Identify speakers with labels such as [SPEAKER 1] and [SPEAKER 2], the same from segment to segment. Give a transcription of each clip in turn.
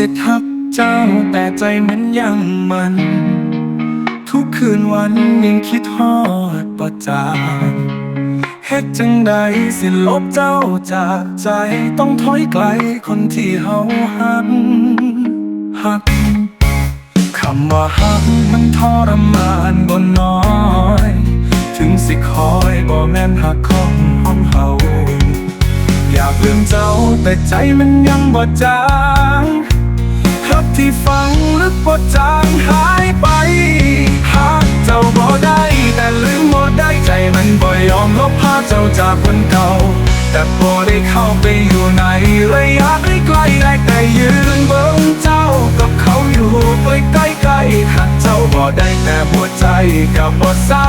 [SPEAKER 1] สิทธิ์ฮักเจ้าแต่ใจมันยังมัน ทุกคืนวันยังคิดฮอดประจางเฮ็ดจังใดสิลบเจ้าจากใจต้องถอยไกลคนที่เฮาหักหักคำว่าหักมันทรมานบ่น้อยถึงสิคอยบ่แม่นหักของห้องเฮาอยากลืมเจ้าแต่ใจมันยังบ่จาง หักที่ฝังลึกบ่จางหายไปหักเจ้าบ่ได้ แต่ลืมบ่ได้ใจมันบ่ยอมลบภาพเจ้าจากคนเก่า แต่บ่ได้เข้าไปอยู่ในระยะใกล้ๆได้แต่ยืนเบิ่งเจ้ากับเขาอยู่ใกล้ใกล้หักเจ้าบ่ได้แต่หัวใจกับบ่เศร้า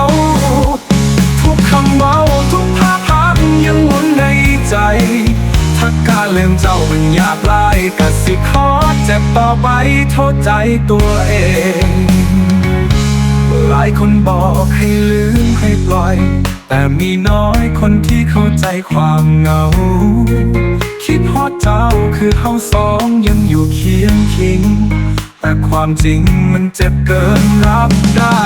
[SPEAKER 1] ลืมเจ้ามันอยากหลายก็สิขอเจ็บต่อไปโทษใจตัวเอง หลายคนบอกให้ลืมให้ปล่อย แต่มีน้อยคนที่เข้าใจความเหงา คิดฮอดเจ้าคือเฮาสองยังอยู่เคียงคิง แต่ความจริงมันเจ็บเกินรับได้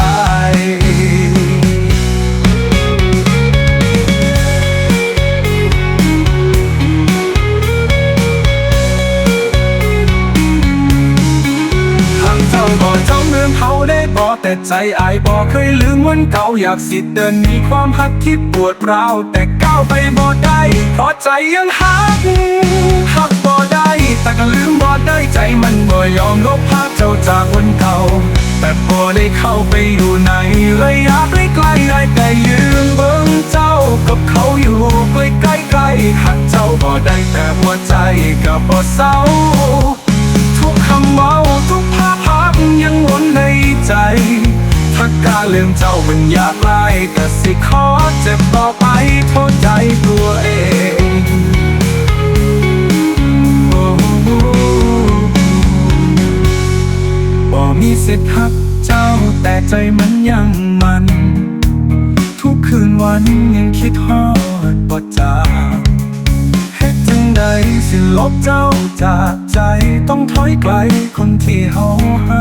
[SPEAKER 1] เขาได้บ่แต่ใจอายบ่เคยลืมวันเก่าอยากสิเดินหนีความหักที่ปวดร้าวแต่ก้าวไปบ่ได้เพราะใจยังหักหักบ่ได้ แต่ก็ลืมบ่ได้ใจมันบ่ยอมลบภาพเจ้าจากวันเก่าแต่พอได้เข้าไปอยู่ในระยะใกล้ๆได้แต่ยืนเบิ่งเจ้ากับเขาอยู่ใกล้ๆหักเจ้าบ่ได้แต่หัวใจกับบ่เศร้า ลืมเจ้ามันยากหลายแต่สิขอเจ็บต่อไปโทษใจตัวเองโอ้โหบ่มีสิทธิ์หักเจ้าแต่ใจมันยังมัน ทุกคืนวันยังคิดฮอดบ่จางเฮ็ดจังใดสิลบเจ้าจากใจต้องถอยไกลคนที่เฮาหัก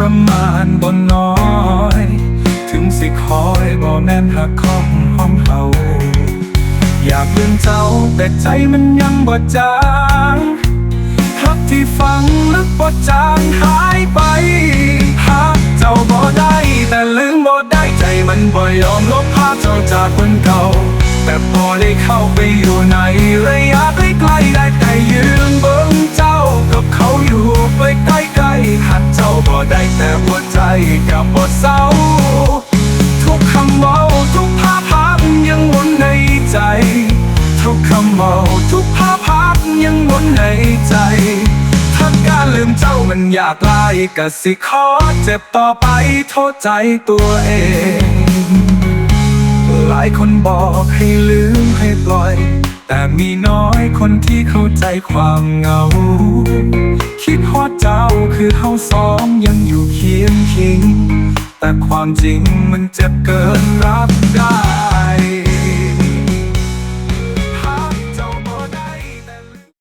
[SPEAKER 1] รมานบ่น้อย ถึงสิคอยบ่แม่นหักของห้องเฮาอยากลืมเจ้าแต่ใจมันยังบ่จางหักที่ฝังลึกบ่จางหายไปหักเจ้าบ่ได้ แต่ลืมบ่ได้ใจมันบ่ยอมลบภาพเจ้าจากคนเก่า แต่พอได้เข้าไปอยู่ในระยะใกล้ ในใจถ้าการลืมเจ้ามันอยากหลายก็สิขอเจ็บต่อไปโทษใจตัวเอง หลายคนบอกให้ลืมให้ปล่อย แต่มีน้อยคนที่เข้าใจความเหงา คิดฮอดเจ้าคือเฮาสองยังอยู่เคียงคิง แต่ความจริงมันเจ็บเกินรับได้